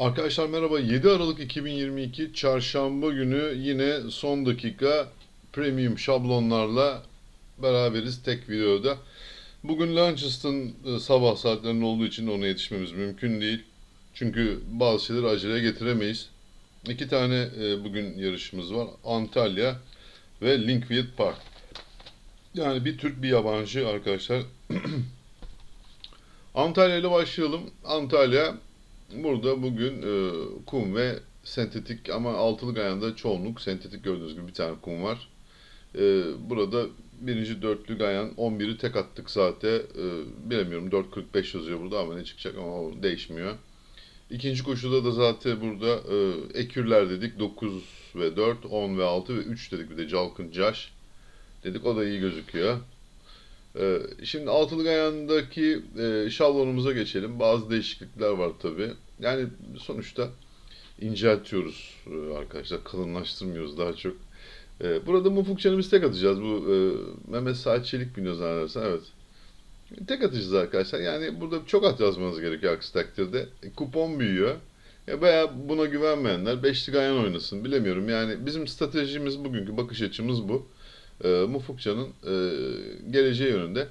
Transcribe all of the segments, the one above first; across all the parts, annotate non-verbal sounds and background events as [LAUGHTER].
Arkadaşlar merhaba. 7 Aralık 2022 Çarşamba günü yine son dakika premium şablonlarla beraberiz tek videoda. Bugün Launceston e, sabah saatlerinde olduğu için ona yetişmemiz mümkün değil. Çünkü bazı şeyleri aceleye getiremeyiz. İki tane e, bugün yarışımız var. Antalya ve Linkfield Park. Yani bir Türk bir yabancı arkadaşlar. [CLEARS THROAT] Antalya ile başlayalım. Antalya Burada bugün e, kum ve sentetik ama altılık ayağında çoğunluk sentetik gördüğünüz gibi bir tane kum var. E, burada birinci dörtlü gayan 11'i tek attık zaten. E, bilemiyorum 4.45 yazıyor burada ama ne çıkacak ama o değişmiyor. İkinci koşuda da zaten burada e, ekürler dedik 9 ve 4, 10 ve 6 ve 3 dedik bir de Calkın Caş dedik o da iyi gözüküyor. Ee, Şimdi altılık ayağındaki e, şablonumuza geçelim. Bazı değişiklikler var tabi. Yani sonuçta inceltiyoruz e, arkadaşlar. Kalınlaştırmıyoruz daha çok. E, Burada Mufuk Can'ı tek atacağız. Bu e, Mehmet Saat Çelik biniyor zannedersen. Evet. Tek atacağız arkadaşlar. Yani burada çok at yazmanız gerekiyor aksi takdirde. Kupon büyüyor. Ya veya buna güvenmeyenler beşli gayan oynasın. Bilemiyorum. Yani bizim stratejimiz bugünkü bakış açımız bu e, Mufukcan'ın e, geleceği yönünde.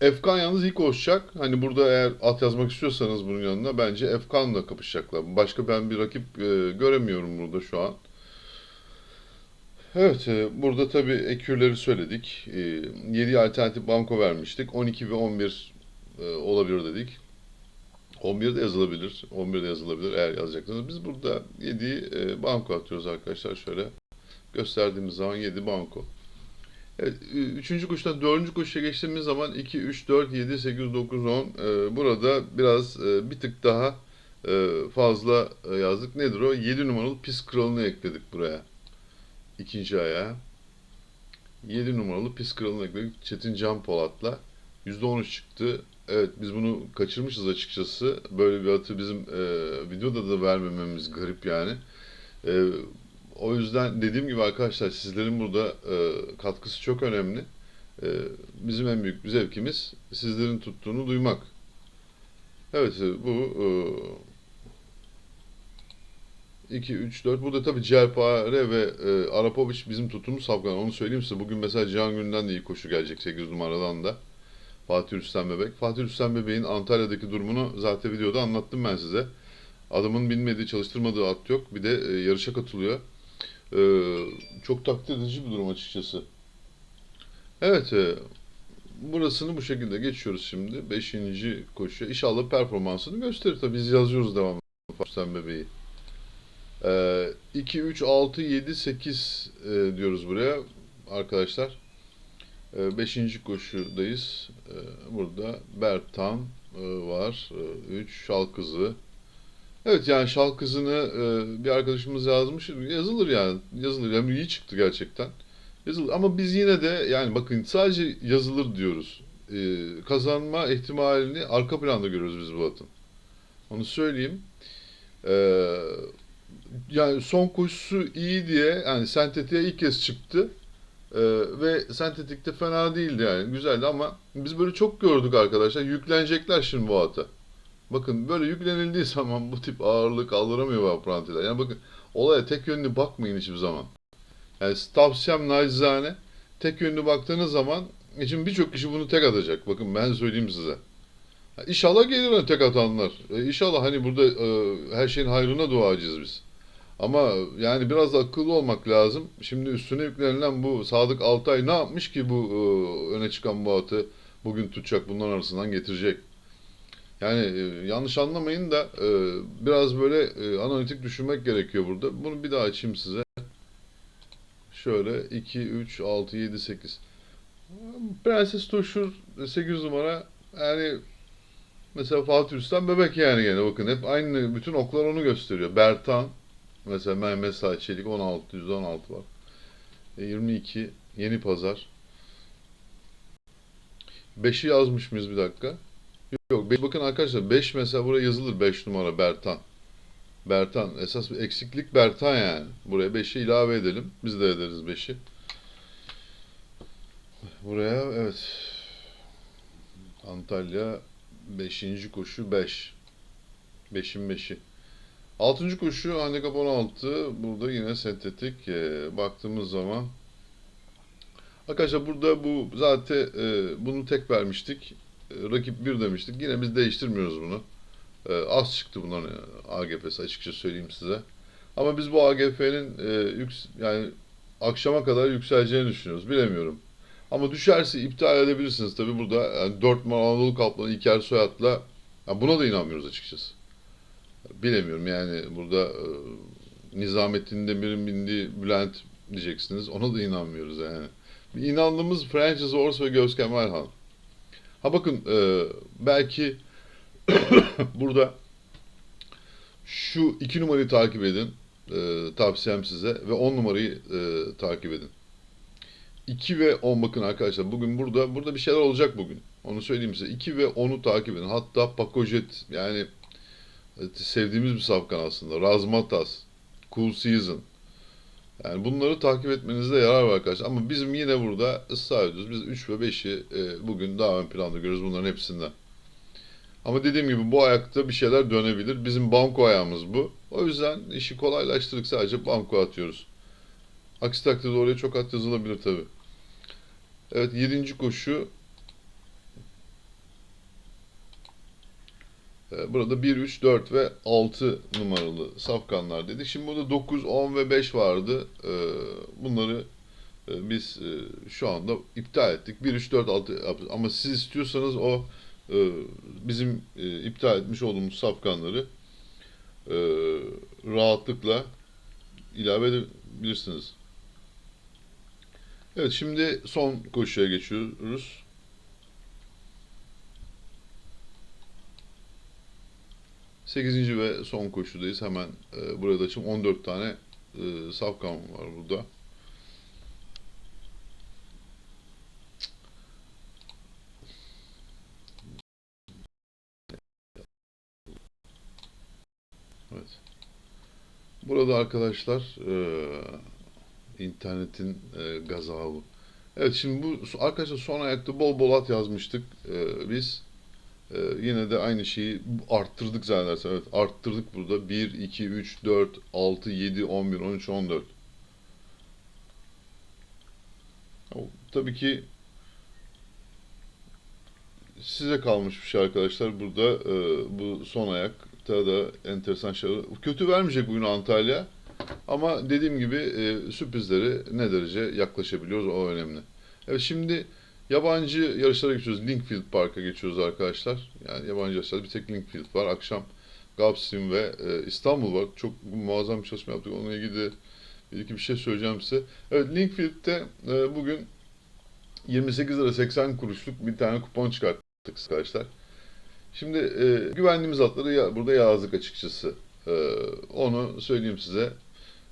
Efkan yalnız ilk koşacak. Hani burada eğer at yazmak istiyorsanız bunun yanına bence Efkan'la kapışacaklar. Başka ben bir rakip e, göremiyorum burada şu an. Evet, e, burada tabii ekürleri söyledik. E, 7 alternatif banko vermiştik. 12 ve 11 e, olabilir dedik. 11 de yazılabilir. 11 de yazılabilir eğer yazacaksanız. Biz burada 7'yi e, banko atıyoruz arkadaşlar. Şöyle gösterdiğimiz zaman 7 banko. Evet, üçüncü koşudan dördüncü koşuya geçtiğimiz zaman 2, 3, 4, 7, 8, 9, 10 e, burada biraz e, bir tık daha e, fazla e, yazdık. Nedir o? 7 numaralı pis kralını ekledik buraya. İkinci ayağa. 7 numaralı pis kralını ekledik. Çetin Can Polat'la. %13 çıktı. Evet biz bunu kaçırmışız açıkçası. Böyle bir atı bizim e, videoda da vermememiz garip yani. E, o yüzden dediğim gibi arkadaşlar sizlerin burada e, katkısı çok önemli. E, bizim en büyük bir zevkimiz sizlerin tuttuğunu duymak. Evet e, bu e, 2, 3, 4. Burada tabii Cerpare ve e, Arapovic bizim tuttuğumuz safkan. Onu söyleyeyim size. Bugün mesela Cihan Gün'den de iyi koşu gelecek 8 numaradan da. Fatih Rüstem Bebek. Fatih Rüstem Bebek'in Antalya'daki durumunu zaten videoda anlattım ben size. Adamın bilmediği, çalıştırmadığı at yok. Bir de e, yarışa katılıyor. Ee, çok takdir edici bir durum açıkçası. Evet, e, burasını bu şekilde geçiyoruz şimdi. Beşinci koşuya. İnşallah performansını gösterir. Tabii biz yazıyoruz devamlı Fatih bebeği. Ee, 2, 3, 6, 7, 8 e, diyoruz buraya arkadaşlar. Ee, beşinci koşudayız. Ee, burada Bertan e, var. 3 Şalkızı. Evet yani şal kızını e, bir arkadaşımız yazmış. Yazılır yani. Yazılır. Yani iyi çıktı gerçekten. Yazılır. Ama biz yine de yani bakın sadece yazılır diyoruz. E, kazanma ihtimalini arka planda görüyoruz biz bu atın. Onu söyleyeyim. E, yani son koşusu iyi diye yani sentetiğe ilk kez çıktı. E, ve sentetikte fena değildi yani. Güzeldi ama biz böyle çok gördük arkadaşlar. Yüklenecekler şimdi bu ata. Bakın böyle yüklenildiği zaman bu tip ağırlık kaldıramıyor bu aprantiler. Yani bakın olaya tek yönlü bakmayın hiçbir zaman. Yani tavsiyem nacizane tek yönlü baktığınız zaman şimdi birçok kişi bunu tek atacak. Bakın ben söyleyeyim size. İnşallah gelir tek atanlar. E inşallah hani burada e, her şeyin hayrına duacıyız biz. Ama yani biraz akıllı olmak lazım. Şimdi üstüne yüklenilen bu Sadık Altay ne yapmış ki bu e, öne çıkan bu atı bugün tutacak bunların arasından getirecek. Yani e, yanlış anlamayın da e, biraz böyle e, analitik düşünmek gerekiyor burada. Bunu bir daha açayım size. Şöyle 2, 3, 6, 7, 8. Prenses Toşur 8 numara yani mesela Fatih Rüstem bebek yani gene bakın hep aynı bütün oklar onu gösteriyor. Bertan mesela Mehmet Saat Çelik 16, 116 var. E, 22 Yeni Pazar. 5'i yazmış mıyız bir dakika? Yok beş- bakın arkadaşlar 5 mesela buraya yazılır 5 numara Bertan. Bertan esas bir eksiklik Bertan yani. Buraya 5'i ilave edelim. Biz de ederiz 5'i. Buraya evet. Antalya 5. koşu 5. 5'in 5'i. Altıncı koşu handikap 16. Burada yine sentetik. Ee, baktığımız zaman Arkadaşlar burada bu zaten e, bunu tek vermiştik. Rakip 1 demiştik. Yine biz değiştirmiyoruz bunu. E, az çıktı bunların e, AGF'si açıkça söyleyeyim size. Ama biz bu AGF'nin e, yüks yani akşama kadar yükseleceğini düşünüyoruz. Bilemiyorum. Ama düşerse iptal edebilirsiniz. Tabi burada yani 4 numara Anadolu Kaplanı İlker Soyat'la yani buna da inanmıyoruz açıkçası. Bilemiyorum yani burada e, Nizamettin Demir'in bindiği Bülent diyeceksiniz. Ona da inanmıyoruz yani. İnandığımız Francis Ors ve Göz Kemalhan. Ha bakın e, belki [COUGHS] burada şu iki numarayı takip edin. E, tavsiyem size. Ve 10 numarayı e, takip edin. 2 ve 10 bakın arkadaşlar. Bugün burada burada bir şeyler olacak bugün. Onu söyleyeyim size. 2 ve 10'u takip edin. Hatta Pakojet yani e, sevdiğimiz bir safkan aslında. Razmatas, Cool Season. Yani bunları takip etmenizde yarar var arkadaşlar. Ama bizim yine burada ısrar ediyoruz. Biz 3 ve 5'i e, bugün daha ön planda görüyoruz bunların hepsinden. Ama dediğim gibi bu ayakta bir şeyler dönebilir. Bizim banko ayağımız bu. O yüzden işi kolaylaştırdık sadece banko atıyoruz. Aksi takdirde oraya çok at yazılabilir tabi. Evet 7. koşu. Burada 1, 3, 4 ve 6 numaralı safkanlar dedik. Şimdi burada 9, 10 ve 5 vardı. Ee, Bunları e, biz e, şu anda iptal ettik. 1, 3, 4, 6 yapıyoruz. Ama siz istiyorsanız o e, bizim iptal etmiş olduğumuz safkanları rahatlıkla ilave edebilirsiniz. Evet şimdi son koşuya geçiyoruz. Sekizinci ve son koşudayız. Hemen e, burada açayım. 14 tane e, safkan var burada. Evet. Burada arkadaşlar e, internetin e, gazabı. Evet şimdi bu arkadaşlar son ayakta bol bol at yazmıştık e, biz. E, yine de aynı şeyi arttırdık zannedersem. Evet arttırdık burada. 1, 2, 3, 4, 6, 7, 11, 13, 14. O, tabii ki size kalmış bir şey arkadaşlar. Burada e, bu son ayakta da enteresan şeyler. Kötü vermeyecek bugün Antalya. Ama dediğim gibi e, sürprizlere ne derece yaklaşabiliyoruz o önemli. Evet şimdi yabancı yarışlara geçiyoruz. Linkfield Park'a geçiyoruz arkadaşlar. Yani yabancı yarışlarda bir tek Linkfield var. Akşam Gulfstream ve e, İstanbul var. Çok muazzam bir çalışma yaptık. Onunla ilgili de bir iki bir şey söyleyeceğim size. Evet Linkfield'de e, bugün 28 lira 80 kuruşluk bir tane kupon çıkarttık arkadaşlar. Şimdi e, güvendiğimiz atları ya, burada yazdık açıkçası. E, onu söyleyeyim size.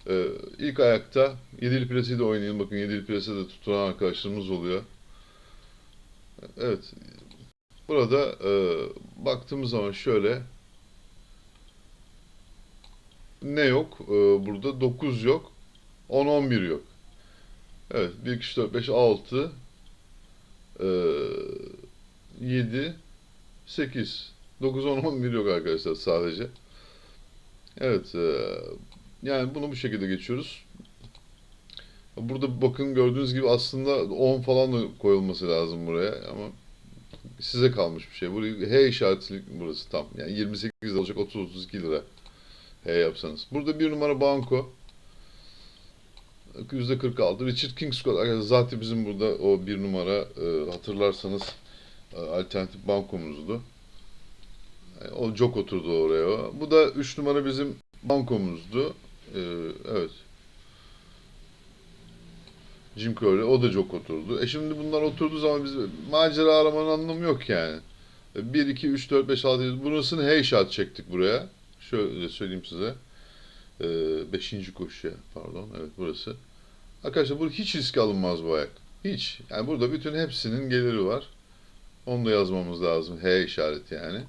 Ee, ilk ayakta yedili plasiyi de oynayın. Bakın yedili plasi de tutulan arkadaşlarımız oluyor. Evet. Burada e, baktığımız zaman şöyle ne yok? E, burada 9 yok. 10 11 yok. Evet. 1 2 3 4 5 6 e, 7 8 9 10 11 yok arkadaşlar sadece. Evet. E, yani bunu bu şekilde geçiyoruz. Burada bakın gördüğünüz gibi aslında 10 falan da koyulması lazım buraya ama size kalmış bir şey. Burayı H işaretli burası tam. Yani 28 lira olacak 30-32 lira H yapsanız. Burada bir numara banko. %46. Richard Kingscott zaten bizim burada o bir numara e, hatırlarsanız e, alternatif bankomuzdu. E, o çok oturdu oraya. Bu da 3 numara bizim bankomuzdu. Evet. Jim Curley o da çok oturdu. E şimdi bunlar oturduğu zaman biz macera aramanın anlamı yok yani. 1, 2, 3, 4, 5, 6, 7. Burasını hey shot çektik buraya. Şöyle söyleyeyim size. Ee, beşinci koşuya pardon. Evet burası. Arkadaşlar burada hiç risk alınmaz bu ayak. Hiç. Yani burada bütün hepsinin geliri var. Onu da yazmamız lazım. H işareti yani.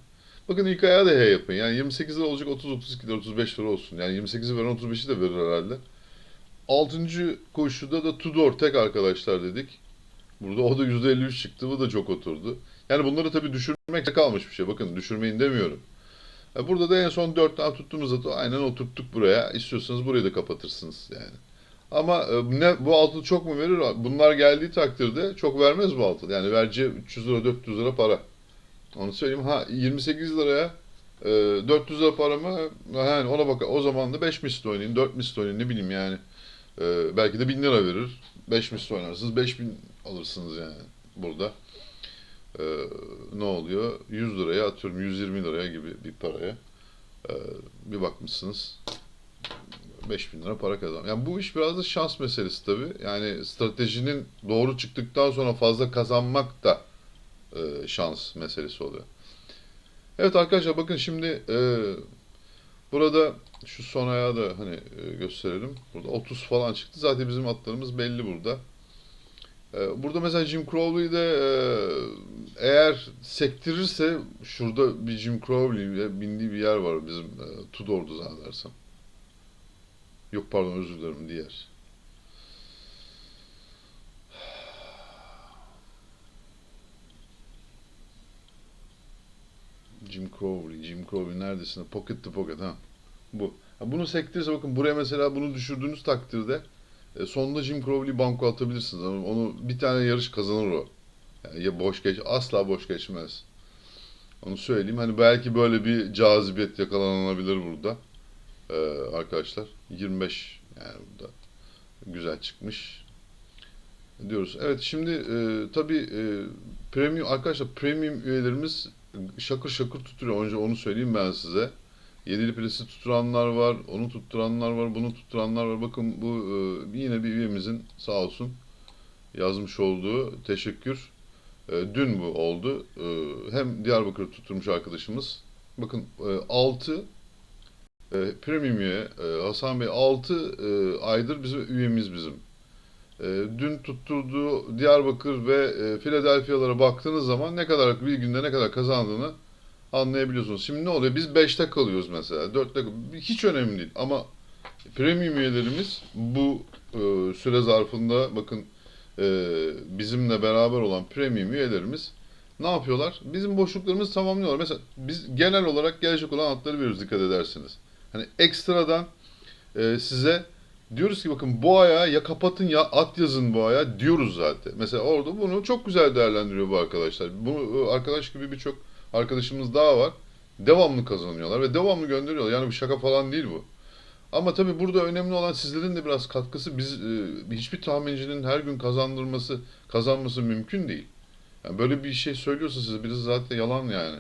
Bakın ilk ayağı da H yapın. Yani 28 lira olacak 30 32 lira 35 lira olsun. Yani 28'i veren 35'i de verir herhalde. 6. koşuda da Tudor tek arkadaşlar dedik. Burada o da %53 çıktı. Bu da çok oturdu. Yani bunları tabii düşürmek kalmış bir şey. Bakın düşürmeyin demiyorum. E, Burada da en son 4 tane tuttuğumuzda da aynen oturttuk buraya. İstiyorsanız burayı da kapatırsınız yani. Ama e, ne bu altılı çok mu verir? Bunlar geldiği takdirde çok vermez bu altılı. Yani vereceği 300 lira 400 lira para. Onu söyleyeyim. Ha 28 liraya e, 400 lira para mı? Yani ona bak. O zaman da 5 misli oynayın, 4 misli oynayın ne bileyim yani. E, belki de 1000 lira verir. 5 misli oynarsınız. 5000 alırsınız yani burada. E, ne oluyor? 100 liraya atıyorum 120 liraya gibi bir paraya. E, bir bakmışsınız 5000 lira para kazan. Yani bu iş biraz da şans meselesi tabii. Yani stratejinin doğru çıktıktan sonra fazla kazanmak da e, şans meselesi oluyor. Evet arkadaşlar bakın şimdi e, burada şu son ayağı da hani e, gösterelim. Burada 30 falan çıktı. Zaten bizim atlarımız belli burada. E, burada mesela Jim Crowley'de e, eğer sektirirse şurada bir Jim Crowley'e bindiği bir yer var bizim Tudor'du zannedersem. Yok pardon özür dilerim diğer. Jim Crowley, Jim Crowley neredesin? Pocket to pocket ha. Bu. Ha, bunu sektirirse bakın buraya mesela bunu düşürdüğünüz takdirde e, sonunda Jim Crowley banko atabilirsiniz. Ama onu bir tane yarış kazanır o. Yani ya boş geç asla boş geçmez. Onu söyleyeyim. Hani belki böyle bir cazibet yakalanabilir burada. Ee, arkadaşlar 25 yani burada güzel çıkmış diyoruz. Evet şimdi e, tabii e, premium arkadaşlar premium üyelerimiz şakır şakır tutuyor. Önce onu söyleyeyim ben size. Yedili presi tutturanlar var, onu tutturanlar var, bunu tutturanlar var. Bakın bu e, yine bir üyemizin sağ olsun yazmış olduğu teşekkür. E, dün bu oldu. E, hem Diyarbakır tutturmuş arkadaşımız. Bakın e, 6 e, premium üye e, Hasan Bey 6 e, aydır bizim üyemiz bizim. E, dün tutturduğu Diyarbakır ve e, Philadelphia'lara baktığınız zaman ne kadar bir günde ne kadar kazandığını anlayabiliyorsunuz. Şimdi ne oluyor? Biz 5'te kalıyoruz mesela. 4'te hiç önemli değil ama premium üyelerimiz bu e, süre zarfında bakın e, bizimle beraber olan premium üyelerimiz ne yapıyorlar? Bizim boşluklarımızı tamamlıyorlar. Mesela biz genel olarak gelecek olan hatları veriyoruz dikkat ederseniz. Hani ekstradan size diyoruz ki bakın bu ayağı ya kapatın ya at yazın bu ayağı diyoruz zaten. Mesela orada bunu çok güzel değerlendiriyor bu arkadaşlar. Bu arkadaş gibi birçok arkadaşımız daha var. Devamlı kazanıyorlar ve devamlı gönderiyorlar. Yani bu şaka falan değil bu. Ama tabii burada önemli olan sizlerin de biraz katkısı. Biz e, hiçbir tahmincinin her gün kazandırması, kazanması mümkün değil. Yani böyle bir şey söylüyorsa size birisi zaten yalan yani.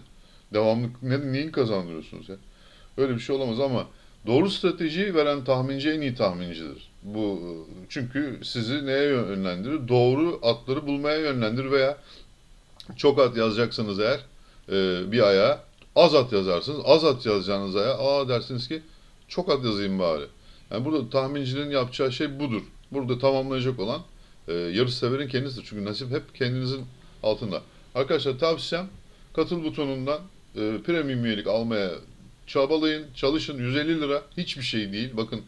Devamlı ne, neyin kazandırıyorsunuz ya? Öyle bir şey olamaz ama doğru stratejiyi veren tahminci en iyi tahmincidir. Bu çünkü sizi neye yönlendirir? Doğru atları bulmaya yönlendirir veya çok at yazacaksanız eğer e, bir aya az at yazarsınız. Az at yazacağınız aya aa dersiniz ki çok at yazayım bari. Yani burada tahmincinin yapacağı şey budur. Burada tamamlayacak olan e, yarış severin kendisidir. Çünkü nasip hep kendinizin altında. Arkadaşlar tavsiyem katıl butonundan e, premium üyelik almaya çabalayın, çalışın. 150 lira hiçbir şey değil. Bakın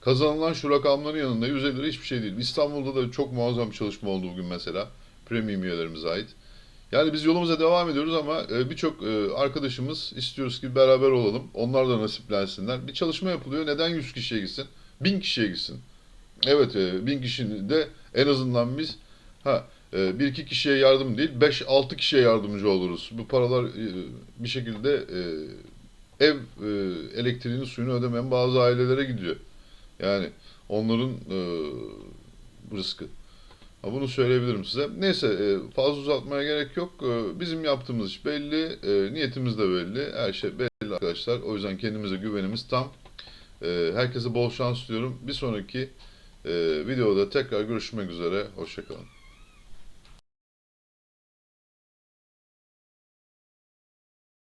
kazanılan şu rakamların yanında 150 lira hiçbir şey değil. İstanbul'da da çok muazzam bir çalışma oldu bugün mesela. Premium üyelerimize ait. Yani biz yolumuza devam ediyoruz ama e, birçok e, arkadaşımız istiyoruz ki beraber olalım. Onlar da nasiplensinler. Bir çalışma yapılıyor. Neden 100 kişiye gitsin? 1000 kişiye gitsin. Evet, e, 1000 kişinin de en azından biz ha e, bir iki kişiye yardım değil, 5-6 kişiye yardımcı oluruz. Bu paralar e, bir şekilde e, ev e, elektriğini suyunu ödemeyen bazı ailelere gidiyor. Yani onların e, rızkı. Ha, bunu söyleyebilirim size. Neyse e, fazla uzatmaya gerek yok. E, bizim yaptığımız iş belli, e, niyetimiz de belli, her şey belli arkadaşlar. O yüzden kendimize güvenimiz tam. E, herkese bol şans diliyorum. Bir sonraki e, videoda tekrar görüşmek üzere. Hoşçakalın.